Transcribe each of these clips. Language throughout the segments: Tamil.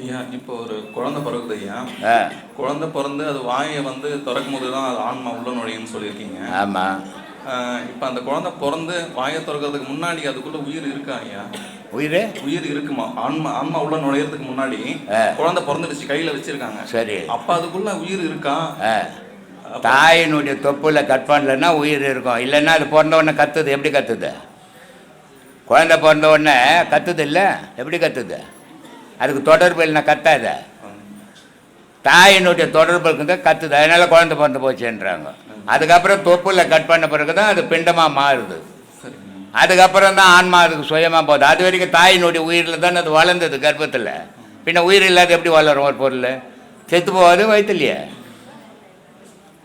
ஐயா இப்போ ஒரு குழந்தை பிறகுது ஐயா. குழந்தை பிறந்து அது வாயை வந்து திறக்கும் போது தான் அது ஆன்மா உள்ள நுழையுன்னு சொல்லியிருக்கீங்க. ஆமாம் இப்போ அந்த குழந்தை பிறந்து வாயை திறக்கிறதுக்கு முன்னாடி அதுக்குள்ள உயிர் இருக்கா ஐயா? உயிர்? உயிர் இருக்குமா? ஆன்மா ஆன்மா உள்ள நுழையறதுக்கு முன்னாடி. குழந்தை பிறந்துடுச்சு கையில வச்சிருக்காங்க. சரி. அப்ப அதுக்குள்ள உயிர் இருக்கா? தாயினுடைய தொப்புல கட் பண்ணலன்னா உயிர் இருக்கும். இல்லைன்னா அது பிறந்த உடனே கத்துது. எப்படி கத்துது? குழந்தை பிறந்த உடனே கத்துது இல்லை? எப்படி கத்துது? அதுக்கு தொடர்பு இல்லைனா கத்தாத. தாயினுடைய தொடர்பு இருக்குங்க கத்துது. அதனால குழந்தை பிறந்து போச்சுன்றாங்க. அதுக்கப்புறம் தொப்புல கட் பண்ண பிறகு தான் அது பிண்டமாக மாறுது. அதுக்கப்புறம் தான் ஆன்மா அதுக்கு சுயமாக போகுது. அது வரைக்கும் தாயினுடைய உயிரில் தானே அது வளர்ந்தது கர்ப்பத்தில். பின்ன உயிர் இல்லாத எப்படி வளரும் ஒரு பொருள்? செத்து போகாது வயிற்றுலையே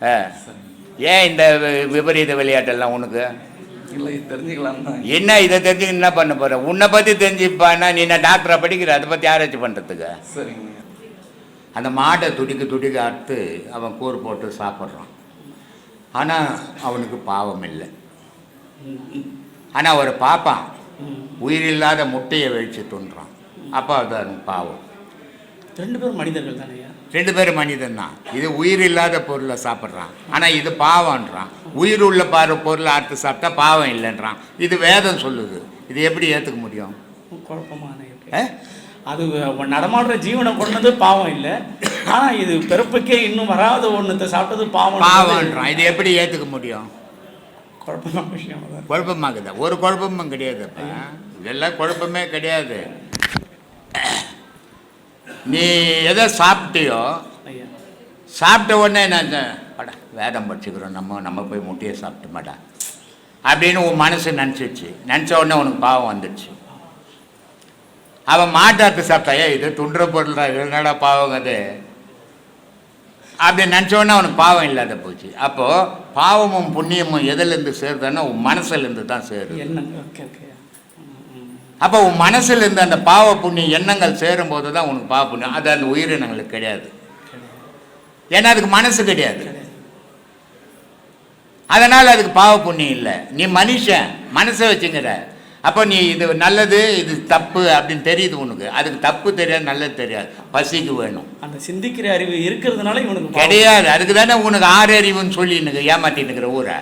ஆ. ஏன் இந்த விபரீத விளையாட்டெல்லாம் உனக்கு? இல்ல இது தெரிஞ்சுக்கலாம் தான் என்ன இதை தெரிஞ்சு என்ன பண்ண போற? உன்னை பற்றி தெரிஞ்சுப்பான்னா நீ என்ன டாக்டரை படிக்கிற? அதை பற்றி ஆராய்ச்சி பண்ணுறதுக்கு சரிங்க. அந்த மாட்டை துடிக்க துடிக்க அறுத்து அவன் கூறு போட்டு சாப்பிட்றான். ஆனால் அவனுக்கு பாவம் இல்லை. ஆனால் ஒரு பாப்பான் உயிரில்லாத முட்டையை வெடிச்சு துன்றான். அப்போ அது பாவம். ரெண்டு பேரும் மனிதர்கள் தானேயா? ரெண்டு பேரும் மனிதன் தான் இது உயிர் இல்லாத பொருளை சாப்பிட்றான். ஆனால் இது பாவம்ன்றான். உயிர் உள்ள பாரு பொருளை அறுத்து சாப்பிட்டா பாவம் இல்லைன்றான். இது வேதம் சொல்லுது. இது எப்படி ஏற்றுக்க முடியும்? குழப்பமான? அது நடமாடுற ஜீவனை கொண்டது பாவம் இல்லை. ஆனா இது பிறப்புக்கே இன்னும் வராத ஒண்ணுத்த சாப்பிட்டது பாவம் பாவம்ன்றான். இது எப்படி ஏற்றுக்க முடியும்? குழப்பமான விஷயம் குழப்பமாகுதா ஒரு குழப்பமும் கிடையாதுப்பா. இதெல்லாம் குழப்பமே கிடையாது. நீ எதை சாப்பிட்டியோ சாப்பிட்ட உடனே நான் படா வேதம் படிச்சுக்கிறோம் நம்ம நம்ம போய் முட்டையை சாப்பிட்டு மாட்டா அப்படின்னு உன் மனசு நினச்சிச்சு. நினச்ச உடனே உனக்கு பாவம் வந்துடுச்சு. அவன் மாட்டாத்து சாப்பிட்டாயே இது பொருள்டா இது என்னடா பாவம் அது? அப்படி நினச்ச உடனே அவனுக்கு பாவம் இல்லாத போச்சு. அப்போது பாவமும் புண்ணியமும் எதுலேருந்து சேருதுன்னா உன் மனசுலேருந்து தான் சேருது. அப்போ உன் மனசுல இருந்து அந்த பாவ புண்ணிய எண்ணங்கள் சேரும்போது தான் உனக்கு பாவ புண்ணியம். அது அந்த உயிரினங்களுக்கு கிடையாது. ஏன்னா அதுக்கு மனசு கிடையாது. அதனால் அதுக்கு பாவ புண்ணியம் இல்லை. நீ மனுஷன் மனசை வச்சுங்கிற. அப்போ நீ இது நல்லது இது தப்பு அப்படின்னு தெரியுது உனக்கு. அதுக்கு தப்பு தெரியாது நல்லது தெரியாது. பசிக்கு வேணும். அந்த சிந்திக்கிற அறிவு இருக்கிறதுனால இவனுக்கு. கிடையாது. அதுக்கு தானே உனக்கு ஆறு அறிவுன்னு சொல்லி எனக்கு ஏமாத்தின்னு இருக்கிற ஊரை.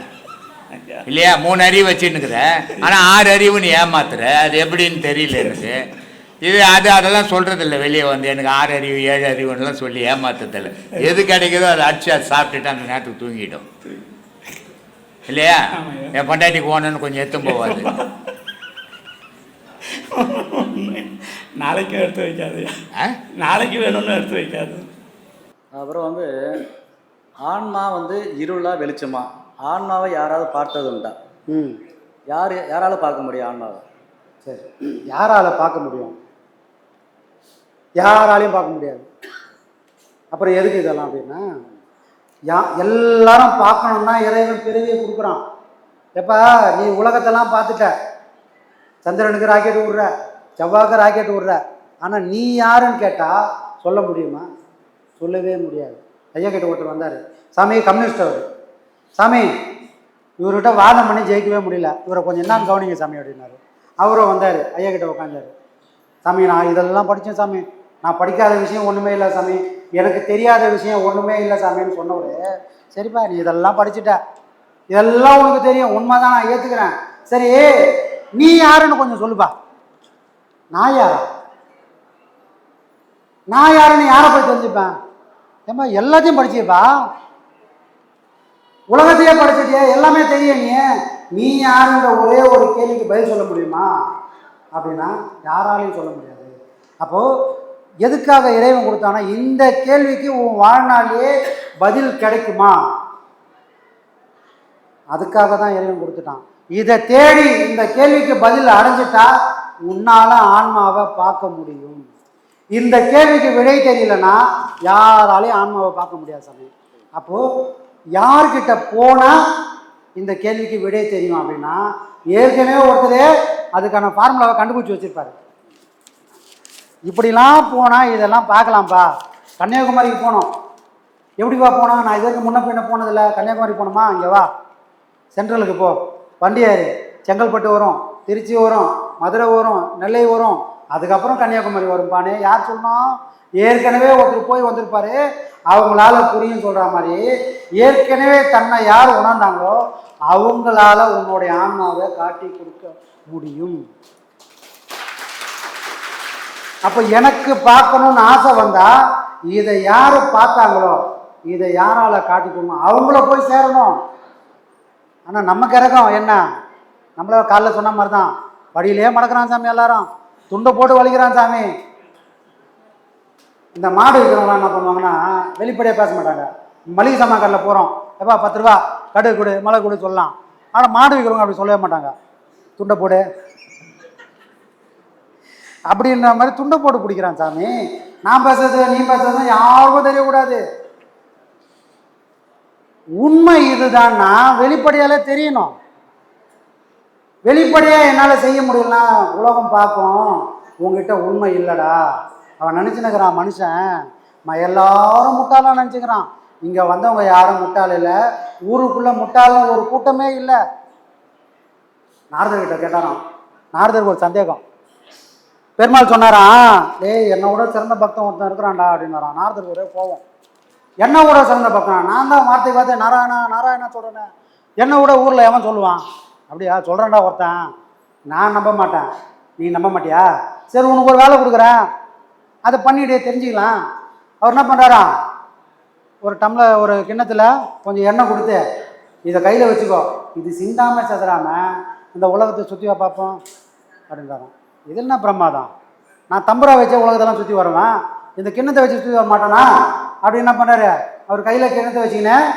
இல்லையா? மூணு அறிவு வச்சுன்னுக்குற. ஆனால் ஆறு அறிவுன்னு ஏமாத்துற. அது எப்படின்னு தெரியல எனக்கு. இது அது அதெல்லாம் சொல்கிறது இல்லை வெளியே வந்து எனக்கு ஆறு அறிவு ஏழு அறிவுன்னெலாம் சொல்லி ஏமாத்துறதில்ல. எது கிடைக்குதோ அதை அடிச்சு அதை சாப்பிட்டுட்டு அந்த நேரத்துக்கு தூங்கிடும். இல்லையா. என் பொண்டாட்டிக்கு ஓனன்னு கொஞ்சம் எத்தும் போவாது. நாளைக்கும் எடுத்து வைக்காது. ஆ? நாளைக்கு வேணும்னு எடுத்து வைக்காது. அப்புறம் வந்து ஆன்மா வந்து இருளா வெளிச்சமா? ஆன்மாவை யாராவது பார்த்தது உண்டா? ம். யார் யாரால பார்க்க முடியும் ஆன்மாவை? சரி. யாரால பார்க்க முடியும்? யாராலையும் பார்க்க முடியாது. அப்புறம் எதுக்கு இதெல்லாம் அப்படின்னா யா எல்லாரும் பார்க்கணும்னா இறைவன் பிறவியை கொடுக்குறான். எப்பா நீ உலகத்தெல்லாம் பார்த்துட்ட. சந்திரனுக்கு ராக்கெட் விடுற செவ்வாய்க்கு ராக்கெட் விடுற. ஆனால் நீ யாருன்னு கேட்டால் சொல்ல முடியுமா? சொல்லவே முடியாது. ஐயா கிட்ட ஒருத்தர் வந்தார். சாமி கம்யூனிஸ்ட் அவர். சாமி இவர்கிட்ட வாதம் பண்ணி ஜெயிக்கவே முடியல. இவரை கொஞ்சம் என்ன கவனிங்க சாமி அப்படின்னாரு. அவரும் வந்தார் ஐயா கிட்ட உட்காந்தாரு சாமி நான் இதெல்லாம் படித்தேன் சாமி. நான் படிக்காத விஷயம் ஒன்றுமே இல்லை சாமி. எனக்கு தெரியாத விஷயம் ஒன்றுமே இல்லை சாமின்னு சொன்னவர் சரிப்பா நீ இதெல்லாம் படிச்சுட்ட. இதெல்லாம் உனக்கு தெரியும். உண்மை தான் நான் ஏற்றுக்கிறேன் சரி நீ யாருன்னு கொஞ்சம் சொல்லுப்பா. நான் யாரா? நான் யாருன்னு யாரை போய் தெரிஞ்சுப்பேன்? ஏமா எல்லாத்தையும் படிச்சியப்பா உலகத்தையே படிச்சிட்டியே எல்லாமே தெரியும் நீ. நீ யாருன்ற ஒரே ஒரு கேள்விக்கு பதில் சொல்ல முடியுமா? அப்படின்னா யாராலையும் சொல்ல முடியாது. அப்போது எதுக்காக இறைவன் கொடுத்தானா இந்த கேள்விக்கு உன் வாழ்நாளிலே பதில் கிடைக்குமா? அதுக்காக தான் இறைவன் கொடுத்துட்டான். இதை தேடி இந்த கேள்விக்கு பதில் அடைஞ்சிட்டா உன்னால் ஆன்மாவை பார்க்க முடியும். இந்த கேள்விக்கு விடை தெரியலன்னா யாராலையும் ஆன்மாவை பார்க்க முடியாது சாமி. அப்போது யார்கிட்ட போனா இந்த கேள்விக்கு விடை தெரியும் அப்படின்னா ஏற்கனவே ஒருத்தரே அதுக்கான ஃபார்முலாவை கண்டுபிடிச்சி வச்சிருப்பாரு. இப்படிலாம் போனால் இதெல்லாம் பார்க்கலாம்ப்பா கன்னியாகுமரிக்கு போனோம். எப்படிப்பா போனோம்? நான் இதற்கு முன்ன பின்ன போனதில்ல. கன்னியாகுமரி போனோமா? இங்கே வா. சென்ட்ரலுக்கு போ. வண்டியாரு செங்கல்பட்டு வரும். திருச்சி வரும். மதுரை வரும். நெல்லை வரும். அதுக்கப்புறம் கன்னியாகுமரி வரும்பானே. யார் சொன்னோம் ஏற்கனவே ஒருத்தர் போய் வந்திருப்பாரு. அவங்களால புரியும் சொல்கிற மாதிரி. ஏற்கனவே தன்னை யார் உணர்ந்தாங்களோ அவங்களால உன்னுடைய ஆன்மாவை காட்டி கொடுக்க முடியும். அப்போ எனக்கு பார்க்கணும்னு ஆசை வந்தா இதை யார் பார்த்தாங்களோ இதை யாரால காட்டிக்கணும் அவங்கள போய் சேரணும். ஆனால் நம்ம கிரகம் என்ன? நம்மள காலைல சொன்ன மாதிரி தான் படியிலே மடக்கிறான் சாமி எல்லாரும். துண்டை போட்டு வலிக்கிறான் சாமி. இந்த மாடு விற்கிறவங்களாம் என்ன பண்ணுவாங்கன்னா வெளிப்படையாக பேச மாட்டாங்க. மளிகை சாமான் கடையில் போகிறோம் எப்பா பத்து ரூபா கடுகு கொடு மலை கொடு சொல்லலாம். ஆனால் மாடு விற்கிறவங்க அப்படி சொல்லவே மாட்டாங்க. துண்டை போடு. அப்படின்ற மாதிரி துண்டை போட்டு பிடிக்கிறான் சாமி. நான் பேசுறது நீ பேசுறது யாருக்கும் தெரியக்கூடாது. உண்மை இதுதான்னா வெளிப்படையாலே தெரியணும். வெளிப்படையாக என்னால் செய்ய முடியலனா உலகம் பார்க்கும். உங்ககிட்ட உண்மை இல்லைடா. அவன் நினச்சினுக்கிறான் மனுஷன். எல்லாரும் முட்டாளாக நினச்சிக்கிறான். இங்கே வந்தவங்க யாரும் முட்டாள் இல்லை. ஊருக்குள்ளே முட்டாளும் ஒரு கூட்டமே இல்லை. நாரதர்கிட்ட கேட்டாராம். நாரதருக்கு ஒரு சந்தேகம். பெருமாள் சொன்னாராம் டேய் என்னை விட சிறந்த பக்தன் ஒருத்தன் இருக்கிறான்டா அப்படின்னாராம். நாரதருக்கு ஒரே கோவம் என்னை விட சிறந்த பக்தன்? நான் தான் வார்த்தை பார்த்து நாராயணா நாராயணா சொல்கிறேன் என்னை விட ஊரில் எவன் சொல்லுவான்? அப்படியா? சொல்கிறேன்டா ஒருத்தன். நான் நம்ப மாட்டேன். நீ நம்ப மாட்டியா? சரி உனக்கு ஒரு வேலை கொடுக்குறேன். அதை பண்ணிட்டு தெரிஞ்சுக்கலாம். அவர் என்ன பண்ணுறாராம் ஒரு டம்ளர் ஒரு கிண்ணத்தில் கொஞ்சம் எண்ணெய் கொடுத்து இதை கையில் வச்சுக்கோ. இது சிந்தாமல் சதுராம இந்த உலகத்தை சுற்றி பார்ப்போம் அப்படின்றாராம். இது என்ன பிரம்மாதம் நான் தம்புரா வச்சே உலகத்தெல்லாம் சுற்றி வருவேன். இந்த கிண்ணத்தை வச்சு சுற்றி வர மாட்டேனா? அப்படி என்ன பண்ணுறாரு அவர் கையில் கிண்ணத்தை வச்சுக்கினேன்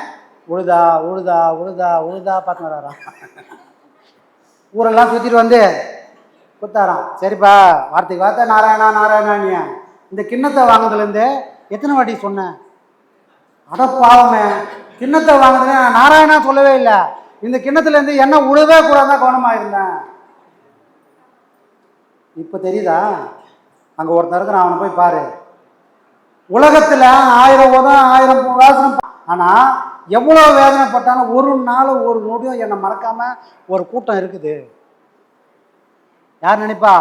உழுதா உழுதா உழுதா உழுதா பார்த்து வராராம் ஊரெல்லாம் சுற்றிட்டு வந்து குத்தாராம். சரிப்பா வார்த்தைக்கு வார்த்தை. நாராயணா நாராயணானிய இந்த கிண்ணத்தை வாங்கினதுலேருந்து எத்தனை வாட்டி சொன்னேன் அட பாவமே. கிண்ணத்தை வாங்குறதுல நான் நாராயணா சொல்லவே இல்லை. இந்த கிண்ணத்துலேருந்து என்ன உழவே கூடாதான் கவனமாக இருந்தேன். இப்போ தெரியுதா? அங்கே ஒருத்தன் இருக்கிறான் அவனை போய் பாரு. உலகத்தில் ஆயிரம் உதம் ஆயிரம் வாசனம். ஆனால் எவ்வளோ வேதனைப்பட்டாலும் ஒரு நாள் ஒரு நொடியும் என்னை மறக்காமல் ஒரு கூட்டம் இருக்குது. யார் நினைப்பா?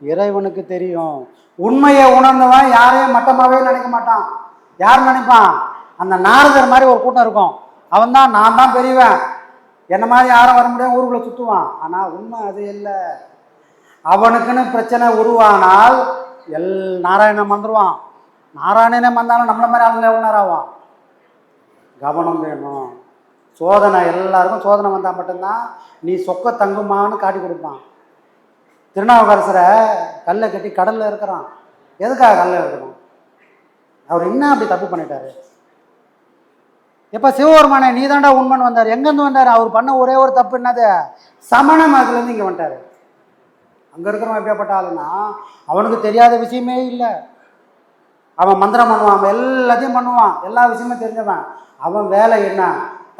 இறைவனுக்கு தெரியும். உண்மையை உணர்ந்தவன் யாரையும் மட்டமாகவே நினைக்க மாட்டான். யார் நினைப்பான்? அந்த நாரதர் மாதிரி ஒரு கூட்டம் இருக்கும். அவன் தான் நான் தான் பெரியவன். என்ன மாதிரி யாரும் வர முடியாது ஊருக்குள்ளே சுற்றுவான் ஆனால் உண்மை அது இல்லை. அவனுக்குன்னு பிரச்சனை உருவானால் எல் நாராயணன் வந்துடுவான் நாராயணனே வந்தாலும் நம்மள மாதிரி ஆளுங்க எவ்வளோ நேரம் ஆகும் கவனம் வேணும். சோதனை எல்லாருக்கும் சோதனை வந்தால் மட்டும்தான் நீ சொக்க தங்குமான்னு காட்டி கொடுப்பான். திருநாவுக்கரசரை கல்லை கட்டி கடலில் இருக்கிறான். எதுக்காக கல்லில் இருக்கணும் அவர் என்ன அப்படி தப்பு பண்ணிட்டாரு? எப்போ சிவபெருமானே நீ தாண்டா உண்மன் வந்தார். எங்கேருந்து வந்தார்? அவர் பண்ண ஒரே ஒரு தப்பு என்னது? சமண மதத்துலேருந்து இங்கே வந்துட்டார். அங்கே இருக்கிறவன் எப்படியாப்பட்ட ஆளுன்னா அவனுக்கு தெரியாத விஷயமே இல்லை. அவன் மந்திரம் பண்ணுவான் அவன் எல்லாத்தையும் பண்ணுவான் எல்லா விஷயமும் தெரிஞ்சவன். அவன் வேலை என்ன?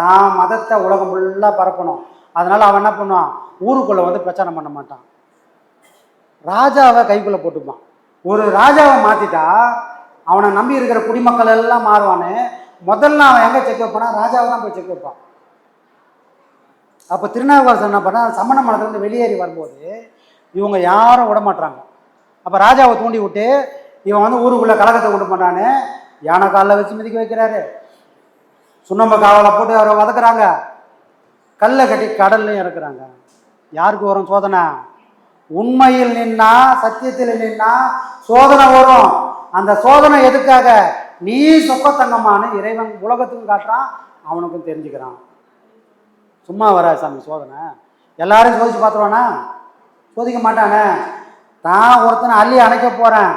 தான் மதத்தை உலகம் ஃபுல்லாக பரப்பணும். அதனால் அவன் என்ன பண்ணுவான்? ஊருக்குள்ளே வந்து பிரச்சாரம் பண்ண மாட்டான். ராஜாவை கைக்குள்ளே போட்டுப்பான். ஒரு ராஜாவை மாற்றிட்டா அவனை நம்பி இருக்கிற குடிமக்கள் எல்லாம் மாறுவான்னு முதல்ல அவன் எங்கே செக் வைப்பானா ராஜாவை தான் போய் செக் வைப்பான். அப்போ திருநாவுக்கரசர் என்ன பண்ணா சமண மனத்திலிருந்து வெளியேறி வரும்போது இவங்க யாரும் விட மாட்றாங்க அப்போ ராஜாவை தூண்டி விட்டு இவன் வந்து ஊருக்குள்ளே கலகத்தை கொண்டு பண்ணான்னு யானை காலில் வச்சு மிதிக்க வைக்கிறாரு. சுண்ணம்ப காவலை போட்டு அவரை வதக்குறாங்க. கல்லை கட்டி கடல்லையும் இறக்குறாங்க. யாருக்கு வரும் சோதனை? உண்மையில் நின்னா சத்தியத்தில் நின்னா சோதனை வரும். அந்த சோதனை எதுக்காக? நீ சொக்கத்தங்கமான இறைவன் உலகத்துக்கும் காட்டுறான் அவனுக்கும் தெரிஞ்சுக்கிறான். சும்மா வரா சாமி சோதனை. எல்லாரும் சோதிச்சு பார்த்துருவானா? சோதிக்க மாட்டானே. தான் ஒருத்தனை அள்ளி அணைக்க போகிறேன்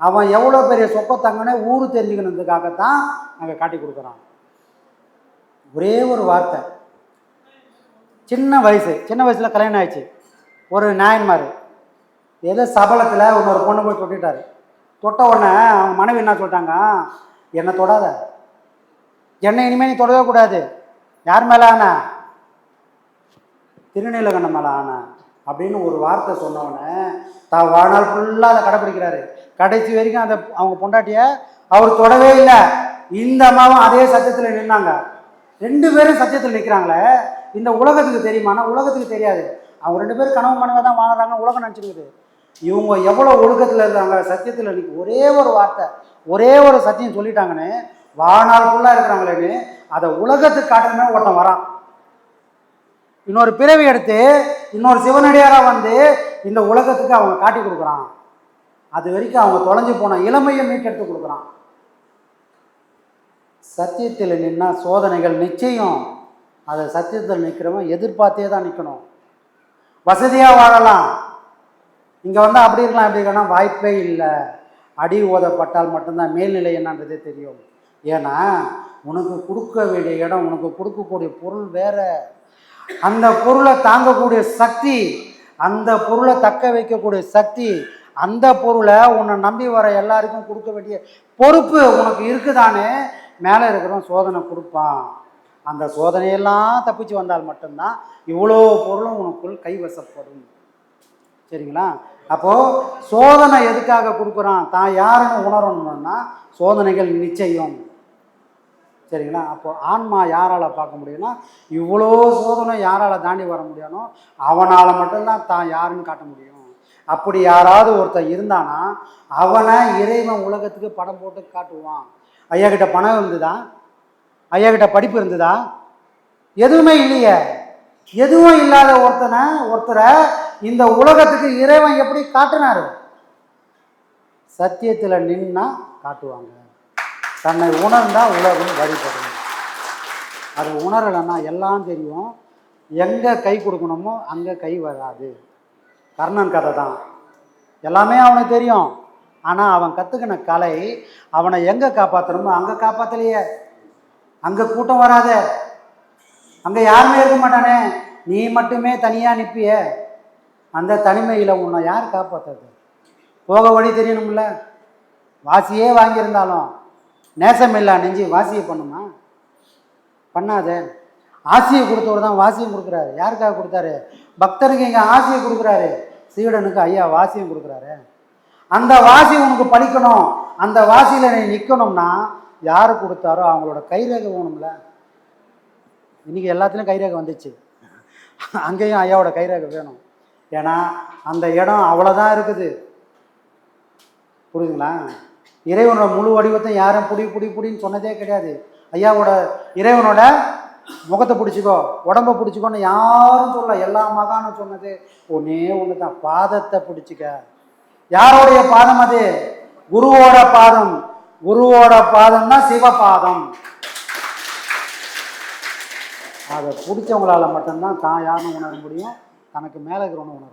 அவன் எவ்வளோ பெரிய சொப்பத்தங்கனே ஊரு தெரிஞ்சுக்கணுன்றதுக்காகத்தான் நாங்கள் காட்டி கொடுக்குறான். ஒரே ஒரு வார்த்தை. சின்ன வயசு சின்ன வயசில் கல்யாணம் ஆயிடுச்சு. ஒரு நாயன்மார். ஏதோ சபலத்தில் இன்னொரு பொண்ணு போய் தொட்டுட்டாரு. தொட்ட உடனே அவங்க மனைவி என்ன சொல்லிட்டாங்க? என்னை தொடாத. என்னை இனிமேல் நீ தொடவே கூடாது. யார் மேலே ஆனா? திருநீலகண்டம் மேலே ஆனா. அப்படின்னு ஒரு வார்த்தை சொன்னவொடனே தான் வாழ்நாள் ஃபுல்லாக அதை கடைப்பிடிக்கிறாரு. கடைசி வரைக்கும் அந்த அவங்க பொண்டாட்டிய அவர் தொடவே இல்லை. இந்த அம்மாவும் அதே சத்தியத்தில் நின்னாங்க. ரெண்டு பேரும் சத்தியத்தில் நிற்கிறாங்களே இந்த உலகத்துக்கு தெரியுமானா உலகத்துக்கு தெரியாது. அவங்க ரெண்டு பேரும் கனவு மனைவி தான் வாழறாங்க உலகம் நினச்சிருக்குது இவங்க எவ்வளோ ஒழுக்கத்தில் இருந்தாங்க சத்தியத்தில் நிற்க ஒரே ஒரு வார்த்தை ஒரே ஒரு சத்தியம் சொல்லிட்டாங்கன்னு வாழ்நாள் ஃபுல்லாக இருக்கிறாங்களேன்னு அதை உலகத்துக்கு காட்டுறமே ஒருத்தன் வரான். இன்னொரு பிறவி எடுத்து இன்னொரு சிவனடியாராக வந்து இந்த உலகத்துக்கு அவங்க காட்டி கொடுக்குறான். அது வரைக்கும் அவங்க தொலைஞ்சு போன இளமையை மீட்டெடுத்து கொடுக்குறான். சத்தியத்தில் நின்னா சோதனைகள் நிச்சயம். அதை சத்தியத்தில் நிற்கிறவன் எதிர்பார்த்தே தான் நிற்கணும் வசதியாக வாழலாம். இங்கே வந்தால் அப்படி இருக்கலாம் எப்படி இருக்கலாம். வாய்ப்பே இல்லை. அடி ஓதப்பட்டால் மட்டும்தான் மேல்நிலை என்னன்றதே தெரியும். ஏன்னா உனக்கு கொடுக்க வேண்டிய இடம் உனக்கு கொடுக்கக்கூடிய பொருள் வேற. அந்த பொருளை தாங்கக்கூடிய சக்தி அந்த பொருளை தக்க வைக்கக்கூடிய சக்தி அந்த பொருளை உன்னை நம்பி வர எல்லாருக்கும் கொடுக்க வேண்டிய பொறுப்பு உனக்கு இருக்குதானே? மேலே இருக்கிறவன் சோதனை கொடுப்பான். அந்த சோதனையெல்லாம் தப்பிச்சு வந்தால் மட்டும்தான் இவ்வளோ பொருளும் உனக்குள் கைவசப்படும். சரிங்களா? அப்போது சோதனை எதுக்காக கொடுக்குறான்? தான் யாருன்னு உணரணும்னா சோதனைகள் நிச்சயம். சரிங்களா? அப்போ ஆன்மா யாரால் பார்க்க முடியும்னா இவ்வளோ சோதனை யாரால் தாண்டி வர முடியணும் அவனால் மட்டும்தான் தான் யாருன்னு காட்ட முடியும். அப்படி யாராவது ஒருத்தன் இருந்தானா அவனை இறைவன் உலகத்துக்கு படம் போட்டு காட்டுவான். ஐயா கிட்ட பணம் இருந்ததா? ஐயா கிட்ட படிப்பு இருந்ததா? எதுவுமே இல்லையே. எதுவும் இல்லாத ஒருத்தனை ஒருத்தரை இந்த உலகத்துக்கு இறைவன் எப்படி காட்டினாரு? சத்தியத்தில் நின்னா காட்டுவாங்க. தன்னை உணர்ந்தா உலகம் வழிபடும். அது உணரலைன்னா எல்லாம் தெரியும். எங்கே கை கொடுக்கணுமோ அங்கே கை வராது. கர்ணன் கதை தான். எல்லாமே அவனுக்கு தெரியும். ஆனால் அவன் கற்றுக்கின கலை அவனை எங்கே காப்பாற்றணுமோ அங்கே காப்பாற்றலையே அங்கே கூட்டம் வராத. அங்கே யாருமே இருக்க மாட்டானே. நீ மட்டுமே தனியாக நிற்பிய அந்த தனிமையில் உன்னை யார் காப்பாற்றுறது போக வழி தெரியணும்ல? வாசியே வாங்கியிருந்தாலும் நேசமில்லா நெஞ்சு வாசியை பண்ணுமா? பண்ணாதே. ஆசையை கொடுத்தவர் தான் வாசியம் கொடுக்குறாரு. யாருக்காக கொடுத்தாரு? பக்தருக்கு இங்கே ஆசையை கொடுக்குறாரு. சீடனுக்கு ஐயா வாசியம் கொடுக்குறாரு. அந்த வாசி உனக்கு படிக்கணும். அந்த வாசியில் நீ நிற்கணும்னா யார் கொடுத்தாரோ அவங்களோட கைரேகை வேணும்ல. இன்றைக்கி எல்லாத்துலேயும் கைரேகை வந்துச்சு. அங்கேயும் ஐயாவோட கைரேகை வேணும். ஏன்னா அந்த இடம் அவ்வளோதான் இருக்குது. புரியுதுங்களா? இறைவனோட முழு வடிவத்தை யாரும் புடி புடி புடின்னு சொன்னதே கிடையாது. ஐயாவோட இறைவனோட முகத்தை பிடிச்சிக்கோ உடம்ப பிடிச்சிக்கோன்னு யாரும் சொல்ல எல்லா மகானும் சொன்னது ஒன்னே ஒன்று தான் பாதத்தை பிடிச்சிக்க. யாரோடைய பாதம் அது? குருவோட பாதம். குருவோட பாதம்னா சிவபாதம். அதை பிடிச்சவங்களால மட்டும்தான் தான் யாருன்னு உணர முடியும். தனக்கு மேலே இருக்கிறவனு உணர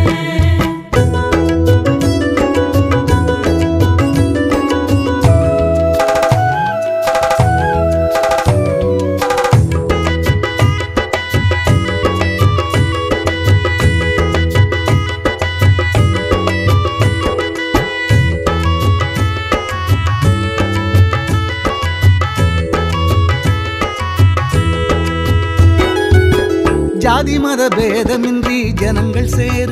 மத பேதமின்றி ஜனங்கள் சேர